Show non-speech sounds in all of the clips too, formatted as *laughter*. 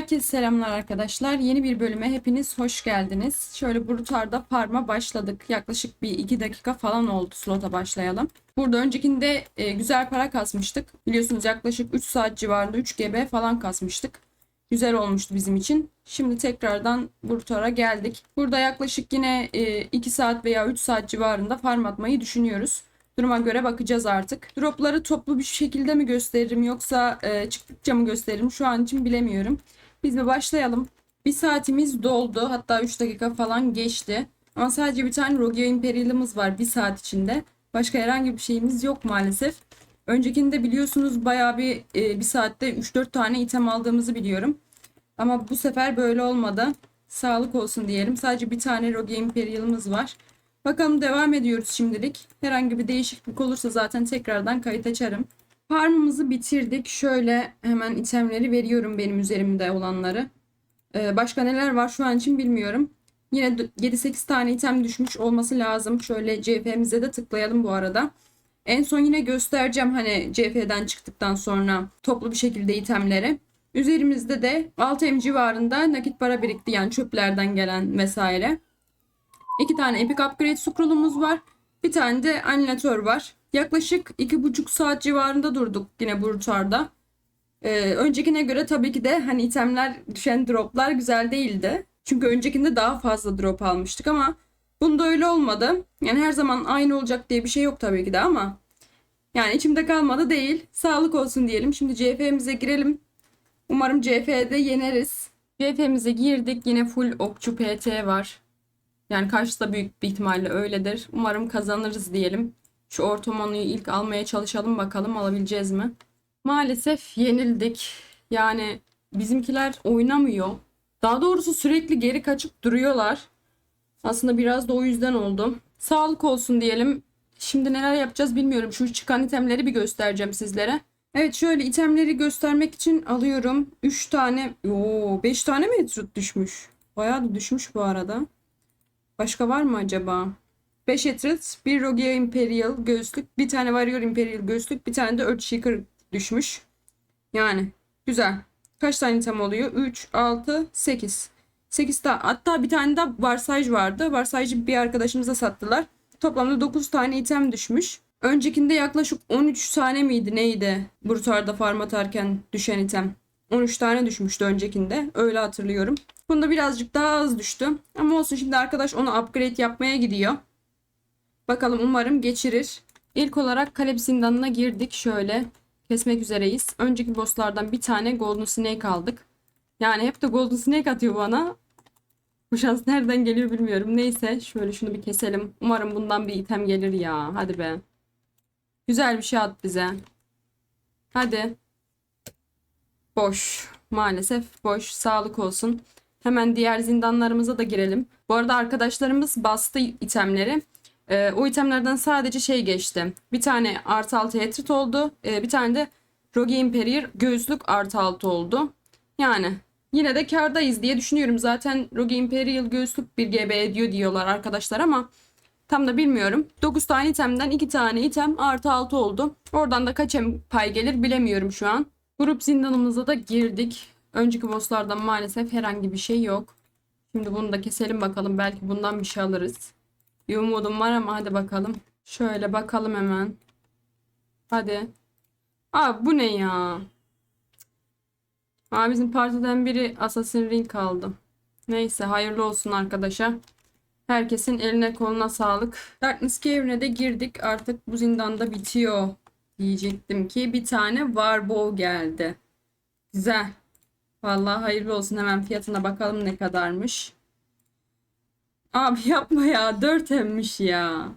Herkese selamlar arkadaşlar. Yeni bir bölüme hepiniz hoş geldiniz. Şöyle Brutar'da farma başladık. Yaklaşık bir iki dakika falan oldu slota başlayalım. Burada öncekinde e, güzel para kasmıştık. Biliyorsunuz yaklaşık 3 saat civarında 3 GB falan kasmıştık. Güzel olmuştu bizim için. Şimdi tekrardan Brutar'a geldik. Burada yaklaşık yine e, 2 saat veya 3 saat civarında farm atmayı düşünüyoruz. Duruma göre bakacağız artık. Dropları toplu bir şekilde mi gösteririm yoksa e, çıktıkça mı gösteririm şu an için bilemiyorum. Biz bir başlayalım. Bir saatimiz doldu. Hatta 3 dakika falan geçti. Ama sadece bir tane Rogue Imperial'ımız var bir saat içinde. Başka herhangi bir şeyimiz yok maalesef. Öncekinde biliyorsunuz bayağı bir e, bir saatte 3-4 tane item aldığımızı biliyorum. Ama bu sefer böyle olmadı. Sağlık olsun diyelim. Sadece bir tane Rogue Imperial'ımız var. Bakalım devam ediyoruz şimdilik. Herhangi bir değişiklik olursa zaten tekrardan kayıt açarım. Farmımızı bitirdik. Şöyle hemen itemleri veriyorum benim üzerimde olanları. Ee, başka neler var şu an için bilmiyorum. Yine 7-8 tane item düşmüş olması lazım. Şöyle CF'mize de tıklayalım bu arada. En son yine göstereceğim hani CF'den çıktıktan sonra toplu bir şekilde itemleri. Üzerimizde de 6M civarında nakit para birikti yani çöplerden gelen vesaire. İki tane Epic Upgrade scroll'umuz var. Bir tane de animatör var. Yaklaşık iki buçuk saat civarında durduk yine Brutar'da. Ee, öncekine göre tabii ki de hani itemler düşen droplar güzel değildi. Çünkü öncekinde daha fazla drop almıştık ama bunda öyle olmadı. Yani her zaman aynı olacak diye bir şey yok tabii ki de ama yani içimde kalmadı değil. Sağlık olsun diyelim. Şimdi CF'mize girelim. Umarım CF'de yeneriz. CF'mize girdik. Yine full okçu PT var. Yani karşısı da büyük bir ihtimalle öyledir. Umarım kazanırız diyelim. Şu ortomonuyu ilk almaya çalışalım bakalım alabileceğiz mi? Maalesef yenildik. Yani bizimkiler oynamıyor. Daha doğrusu sürekli geri kaçıp duruyorlar. Aslında biraz da o yüzden oldu. Sağlık olsun diyelim. Şimdi neler yapacağız bilmiyorum. Şu çıkan itemleri bir göstereceğim sizlere. Evet şöyle itemleri göstermek için alıyorum. 3 tane, Oo 5 tane mi etrut düşmüş? Bayağı da düşmüş bu arada. Başka var mı acaba? 5 Etrus, bir Rogia Imperial göğüslük, bir tane Warrior Imperial göğüslük, bir tane de Earthshaker düşmüş. Yani güzel. Kaç tane item oluyor? 3, 6, 8. 8 tane. Hatta bir tane de Varsage vardı. Varsage'ı bir arkadaşımıza sattılar. Toplamda 9 tane item düşmüş. Öncekinde yaklaşık 13 tane miydi neydi? Brutar'da farm atarken düşen item. 13 tane düşmüştü öncekinde. Öyle hatırlıyorum. Bunda birazcık daha az düştü. Ama olsun şimdi arkadaş onu upgrade yapmaya gidiyor. Bakalım umarım geçirir. İlk olarak Kalep zindanına girdik. Şöyle kesmek üzereyiz. Önceki bosslardan bir tane Golden Snake aldık. Yani hep de Golden Snake atıyor bana. Bu şans nereden geliyor bilmiyorum. Neyse şöyle şunu bir keselim. Umarım bundan bir item gelir ya. Hadi be. Güzel bir şey at bize. Hadi. Boş. Maalesef boş. Sağlık olsun. Hemen diğer zindanlarımıza da girelim. Bu arada arkadaşlarımız bastı itemleri. Ee, o itemlerden sadece şey geçti. Bir tane artı altı hatred oldu. Ee, bir tane de Rogue Imperial göğüslük artı altı oldu. Yani yine de kardayız diye düşünüyorum. Zaten Rogue Imperial göğüslük 1 GB ediyor diyorlar arkadaşlar ama tam da bilmiyorum. 9 tane itemden 2 tane item artı altı oldu. Oradan da kaç pay gelir bilemiyorum şu an. Grup zindanımıza da girdik. Önceki bosslardan maalesef herhangi bir şey yok. Şimdi bunu da keselim bakalım. Belki bundan bir şey alırız. Bir umudum var ama hadi bakalım. Şöyle bakalım hemen. Hadi. Aa bu ne ya? Aa bizim partiden biri Assassin Ring kaldı. Neyse hayırlı olsun arkadaşa. Herkesin eline koluna sağlık. Darkness Cave'ine de girdik. Artık bu zindanda bitiyor. Diyecektim ki bir tane Warbow geldi. Güzel. Vallahi hayırlı olsun. Hemen fiyatına bakalım ne kadarmış. Abi yapma ya. 4 emmiş ya.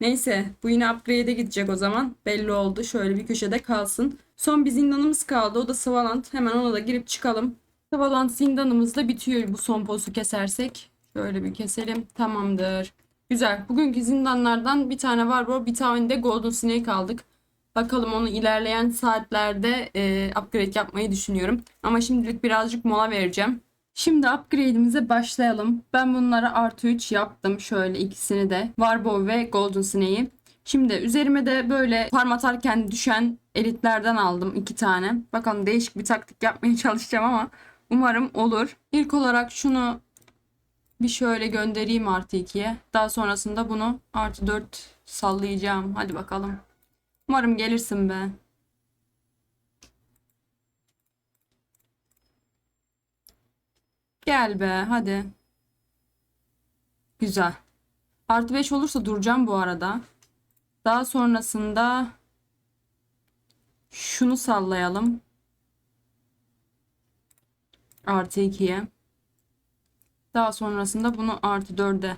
Neyse bu yine upgrade'e gidecek o zaman. Belli oldu. Şöyle bir köşede kalsın. Son bir zindanımız kaldı. O da Svalant. Hemen ona da girip çıkalım. Svalant zindanımız da bitiyor bu son posu kesersek. Şöyle bir keselim. Tamamdır. Güzel. Bugünkü zindanlardan bir tane var bu. Bir tane de Golden Snake aldık. Bakalım onu ilerleyen saatlerde e, upgrade yapmayı düşünüyorum. Ama şimdilik birazcık mola vereceğim. Şimdi upgrade'imize başlayalım. Ben bunlara artı 3 yaptım. Şöyle ikisini de. Warbow ve Golden Snake'i. Şimdi üzerime de böyle farm atarken düşen elitlerden aldım iki tane. Bakalım değişik bir taktik yapmaya *laughs* çalışacağım ama umarım olur. İlk olarak şunu bir şöyle göndereyim artı 2'ye. Daha sonrasında bunu artı 4 sallayacağım. Hadi bakalım. Umarım gelirsin be. Gel be hadi. Güzel. Artı 5 olursa duracağım bu arada. Daha sonrasında şunu sallayalım. Artı 2'ye. Daha sonrasında bunu artı 4'e.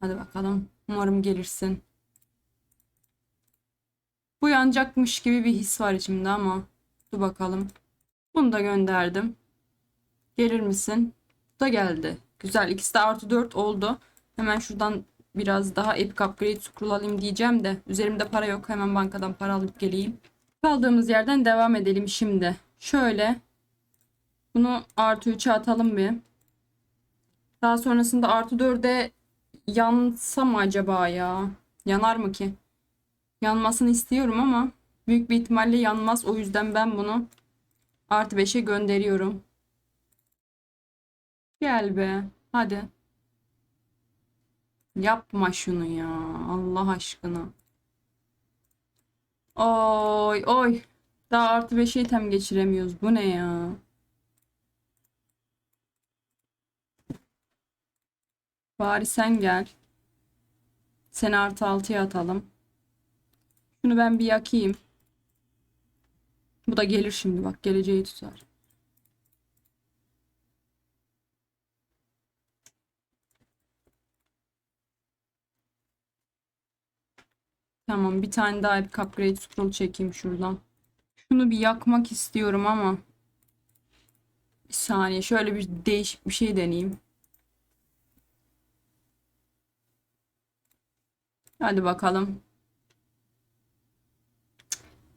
Hadi bakalım. Umarım gelirsin. Bu yanacakmış gibi bir his var içimde ama. Dur bakalım. Bunu da gönderdim. Gelir misin? Da geldi. Güzel. İkisi de artı 4 oldu. Hemen şuradan biraz daha epic upgrade scroll alayım diyeceğim de. Üzerimde para yok. Hemen bankadan para alıp geleyim. Kaldığımız yerden devam edelim şimdi. Şöyle. Bunu artı 3'e atalım bir. Daha sonrasında artı 4'e yansa mı acaba ya? Yanar mı ki? Yanmasını istiyorum ama büyük bir ihtimalle yanmaz. O yüzden ben bunu artı 5'e gönderiyorum. Gel be. Hadi. Yapma şunu ya. Allah aşkına. Oy oy. Daha artı 5'e item geçiremiyoruz. Bu ne ya? Bari sen gel. Seni artı 6'ya atalım. Şunu ben bir yakayım. Bu da gelir şimdi bak. Geleceği tutar. Tamam bir tane daha bir upgrade scroll çekeyim şuradan. Şunu bir yakmak istiyorum ama. Bir saniye şöyle bir değişik bir şey deneyeyim. Hadi bakalım.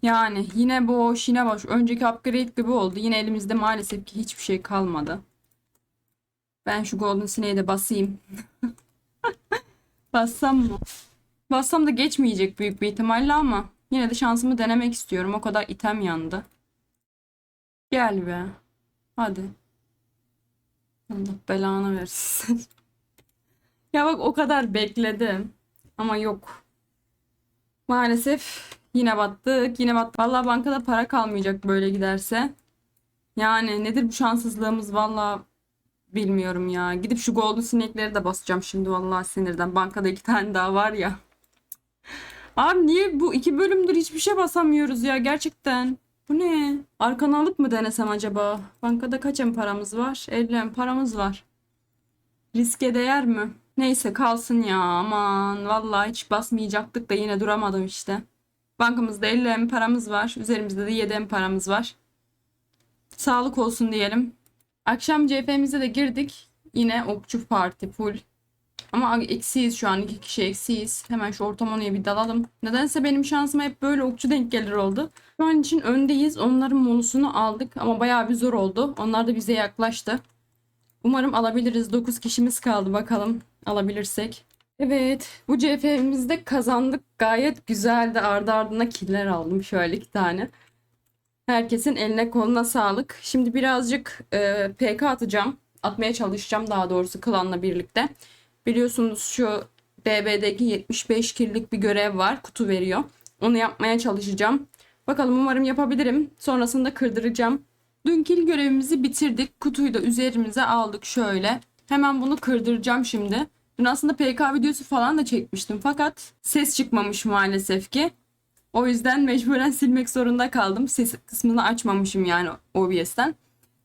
Yani yine boş yine boş. Önceki upgrade gibi oldu. Yine elimizde maalesef ki hiçbir şey kalmadı. Ben şu Golden Snake'e de basayım. *laughs* Bassam mı? Bassam da geçmeyecek büyük bir ihtimalle ama yine de şansımı denemek istiyorum. O kadar item yandı. Gel be. Hadi. Allah belanı versin. *laughs* ya bak o kadar bekledim. Ama yok. Maalesef yine battık. Yine battık. Vallahi bankada para kalmayacak böyle giderse. Yani nedir bu şanssızlığımız vallahi bilmiyorum ya. Gidip şu golden sinekleri de basacağım şimdi vallahi sinirden. Bankada iki tane daha var ya. Abi niye bu iki bölümdür hiçbir şey basamıyoruz ya gerçekten. Bu ne? Arkana alıp mı denesem acaba? Bankada kaç em paramız var? 50 em paramız var. Riske değer mi? Neyse kalsın ya aman. Vallahi hiç basmayacaktık da yine duramadım işte. Bankamızda 50 em paramız var. Üzerimizde de 7 em paramız var. Sağlık olsun diyelim. Akşam CHP'mize de girdik. Yine okçu parti full. Ama eksiyiz şu an. iki kişi eksiyiz. Hemen şu ortamonuya bir dalalım. Nedense benim şansıma hep böyle okçu denk gelir oldu. Şu an için öndeyiz. Onların molusunu aldık. Ama bayağı bir zor oldu. Onlar da bize yaklaştı. Umarım alabiliriz. 9 kişimiz kaldı. Bakalım alabilirsek. Evet. Bu CF'mizde kazandık. Gayet güzeldi. Ardı ardına killer aldım. Şöyle iki tane. Herkesin eline koluna sağlık. Şimdi birazcık e, PK atacağım. Atmaya çalışacağım daha doğrusu klanla birlikte. Biliyorsunuz şu DB'deki 75 kirlik bir görev var. Kutu veriyor. Onu yapmaya çalışacağım. Bakalım umarım yapabilirim. Sonrasında kırdıracağım. Dünkü görevimizi bitirdik. Kutuyu da üzerimize aldık şöyle. Hemen bunu kırdıracağım şimdi. Dün aslında PK videosu falan da çekmiştim fakat ses çıkmamış maalesef ki. O yüzden mecburen *laughs* silmek zorunda kaldım. Ses kısmını açmamışım yani OBS'ten.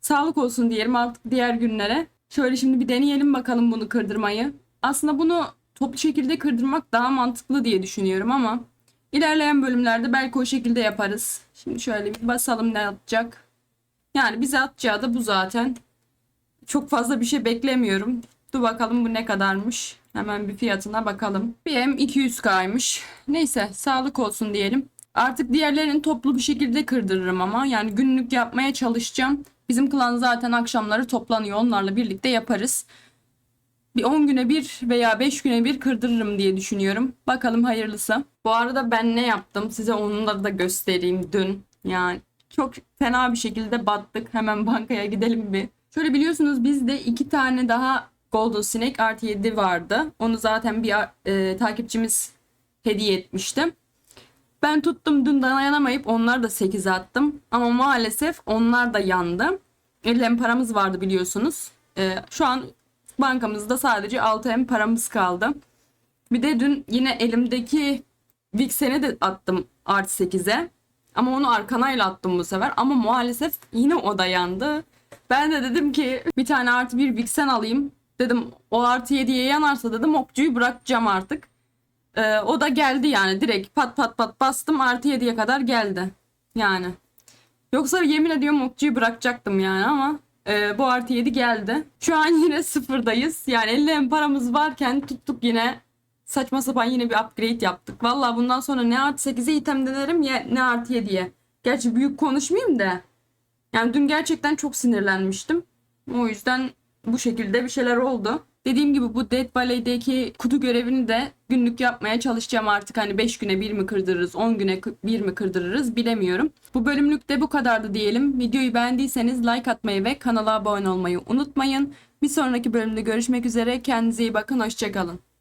Sağlık olsun diyelim artık diğer günlere. Şöyle şimdi bir deneyelim bakalım bunu kırdırmayı. Aslında bunu toplu şekilde kırdırmak daha mantıklı diye düşünüyorum ama ilerleyen bölümlerde belki o şekilde yaparız. Şimdi şöyle bir basalım ne atacak. Yani bize atacağı da bu zaten. Çok fazla bir şey beklemiyorum. Dur bakalım bu ne kadarmış. Hemen bir fiyatına bakalım. BM 200K'ymış. Neyse sağlık olsun diyelim. Artık diğerlerini toplu bir şekilde kırdırırım ama. Yani günlük yapmaya çalışacağım. Bizim klan zaten akşamları toplanıyor. Onlarla birlikte yaparız. Bir 10 güne bir veya 5 güne bir kırdırırım diye düşünüyorum. Bakalım hayırlısı. Bu arada ben ne yaptım size onları da göstereyim dün. Yani çok fena bir şekilde battık. Hemen bankaya gidelim bir. Şöyle biliyorsunuz bizde iki tane daha Golden Snake artı 7 vardı. Onu zaten bir e, takipçimiz hediye etmişti. Ben tuttum dün dayanamayıp onlar da 8'e attım. Ama maalesef onlar da yandı. 50 paramız vardı biliyorsunuz. Ee, şu an bankamızda sadece 6 M paramız kaldı. Bir de dün yine elimdeki Vixen'i de attım artı 8'e. Ama onu arkanayla attım bu sefer. Ama maalesef yine o da yandı. Ben de dedim ki bir tane artı bir Vixen alayım. Dedim o artı 7'ye yanarsa dedim okçuyu bırakacağım artık. Ee, o da geldi yani direkt pat pat pat bastım artı 7'ye kadar geldi. Yani. Yoksa yemin ediyorum okçuyu bırakacaktım yani ama e, bu artı 7 geldi. Şu an yine *laughs* sıfırdayız. Yani 50 em paramız varken tuttuk yine saçma sapan yine bir upgrade yaptık. Valla bundan sonra ne artı 8'e item denerim ya ne artı 7'ye. Gerçi büyük konuşmayayım da. Yani dün gerçekten çok sinirlenmiştim. O yüzden bu şekilde bir şeyler oldu. Dediğim gibi bu Dead Valley'deki kutu görevini de günlük yapmaya çalışacağım artık. Hani 5 güne bir mi kırdırırız, 10 güne kı- bir mi kırdırırız bilemiyorum. Bu bölümlük de bu kadardı diyelim. Videoyu beğendiyseniz like atmayı ve kanala abone olmayı unutmayın. Bir sonraki bölümde görüşmek üzere. Kendinize iyi bakın. Hoşçakalın.